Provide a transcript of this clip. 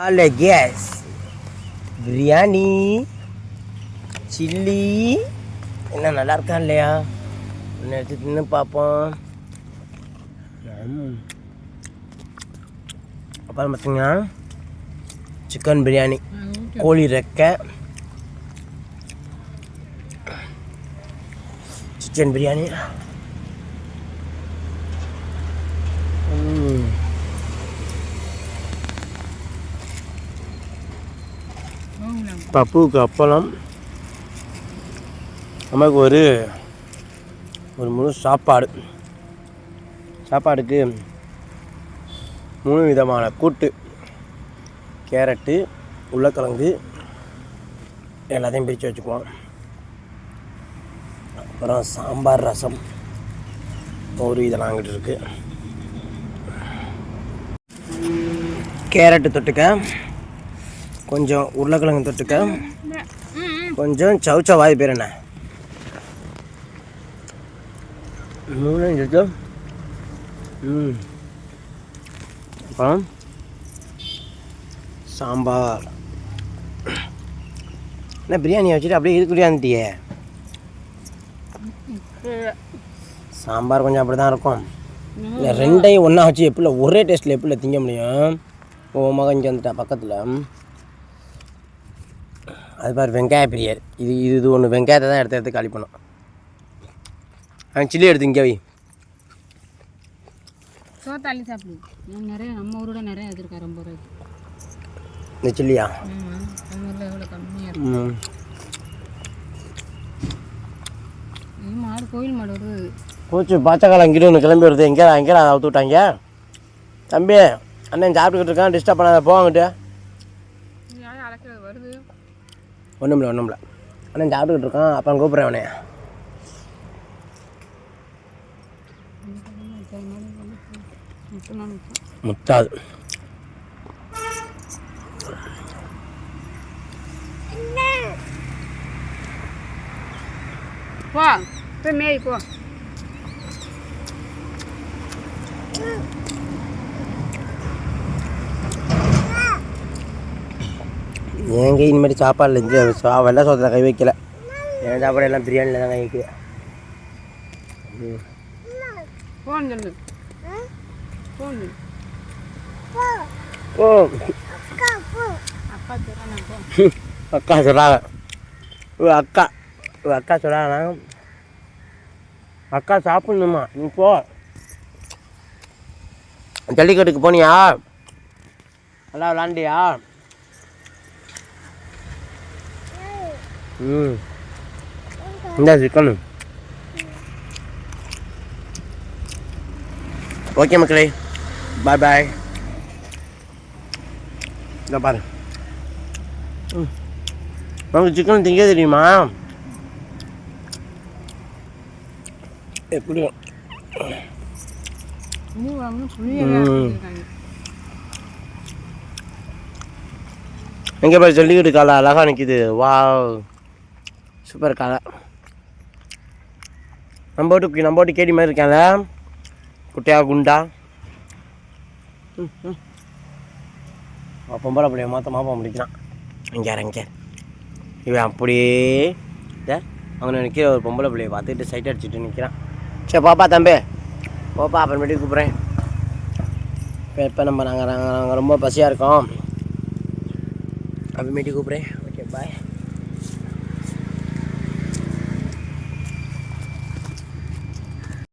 Hello case biryani chilli என்ன நல்லா இருக்கா இல்லையா ஒன்று எடுத்து தின்னு பார்ப்போம் ம். அப்புறம் பார்த்தீங்கன்னா சிக்கன் பிரியாணி கோழி ரெக்கை சிக்கன் பிரியாணி ம் பப்புவுக்கு அப்பளம். நமக்கு ஒரு ஒரு முழு சாப்பாடு. சாப்பாடுக்கு மூணு விதமான கூட்டு. கேரட்டு உருளைக்கிழங்கு எல்லாத்தையும் பிரித்து வச்சுக்குவோம். அப்புறம் சாம்பார் ரசம். ஒரு இதெல்லாம் அங்கிட்டு இருக்குது கேரட்டு தொட்டுக்க கொஞ்சம் உருளைக்கிழங்கு தொட்டுக்க. கொஞ்சம் சவுச்சவாய் பேர் என்ன? ம். அப்புறம்? சாம்பார். என்ன பிரியாணி வச்சுட்டு அப்படியே இது குடியாந்துட்டியே சாம்பார் கொஞ்சம் அப்படி தான் இருக்கும். இல்லை ரெண்டையும் ஒன்றா வச்சு எப்படி ஒரே டேஸ்ட்டில் எப்படி திங்க முடியும்? உன் மகன் இங்கே வந்துட்டா பக்கத்தில். அது பாரு வெங்காய பிரியர் இது இது இது ஒன்று வெங்காயத்தை தான் எடுத்து எடுத்து காலி பண்ணோம். ஆ சில்லி எடுத்து இங்கே வை. சோத்தாளி சாப்பிடு. நிறைய நம்ம ஊரோட நிறைய வச்சுருக்கேன் ரொம்ப ரூபாய்க்கு இந்த சில்லியா நம்ம ஊரில் எவ்வளோ கம்மியாக இருக்கும் மாடு கோயில் மாடு வருது. போச்சு பாச்சக்காலம் இங்கிட்டு ஒன்று கிளம்பி வருது. எங்கே எங்கே அதை அவுத்து விட்டாங்க? தம்பி அண்ணன் சாப்பிட்டுக்கிட்டு இருக்கான் டிஸ்டர்ப் பண்ணாத போவாங்கிட்டு ஒன்றும் இல்லை ஒன்றும் இல்லை அண்ணன் சாப்பிட்டுக்கிட்டு இருக்கான். அப்போ கூப்பிட்றேன் அவனே முத்தாது போ போய் மேய் போ. என் கை இனிமேல் சாப்பாடில் இந்த சா வெள்ளை சோத்தில் கை வைக்கல. என் சாப்பாடு எல்லாம் பிரியாணியில் தான் கை வைக்கிறேன் ஓ அக்கா. சொல்கிறாங்க அக்கா அக்கா சொல்கிறாங்க அக்கா சாப்பிட்ணுமா? நீ போ. ஜல்லிக்கட்டுக்கு போனியா? நல்லா விளாண்டியா? ம். இந்த சிக்கனு ஓகே மக்களே பாய் பாய் இந்த பாரு. நமக்கு உனக்கு சிக்கன் திங்க தெரியுமா? எப்படி எங்கே போய் ஜல்லிக்கட்டு காலை அழகாக நிற்கிது வா சூப்பர் காலை நம்ம வீட்டு நம்ம வீட்டு கேடி மாதிரி இருக்காங்க. குட்டையா குண்டா. ம், ம். அவன் பொம்பளை பிள்ளைய மாற்ற மாப்பா முடிக்கிறான். இங்கே இங்கே. இவன் அப்படியே அவனை நிற்கிற ஒரு பொம்பளை பிள்ளைய பார்த்துட்டு சைட் அடிச்சுட்டு நிற்கிறான் சரி பாப்பா தம்பி. போப்பா அப்புறமேட்டி கூப்பிட்றேன். இப்போ இப்போ நம்ம நாங்கள் நாங்கள் நாங்கள் ரொம்ப பசியாக இருக்கோம். அப்புறமேட்டு கூப்பிட்றேன். Okay bye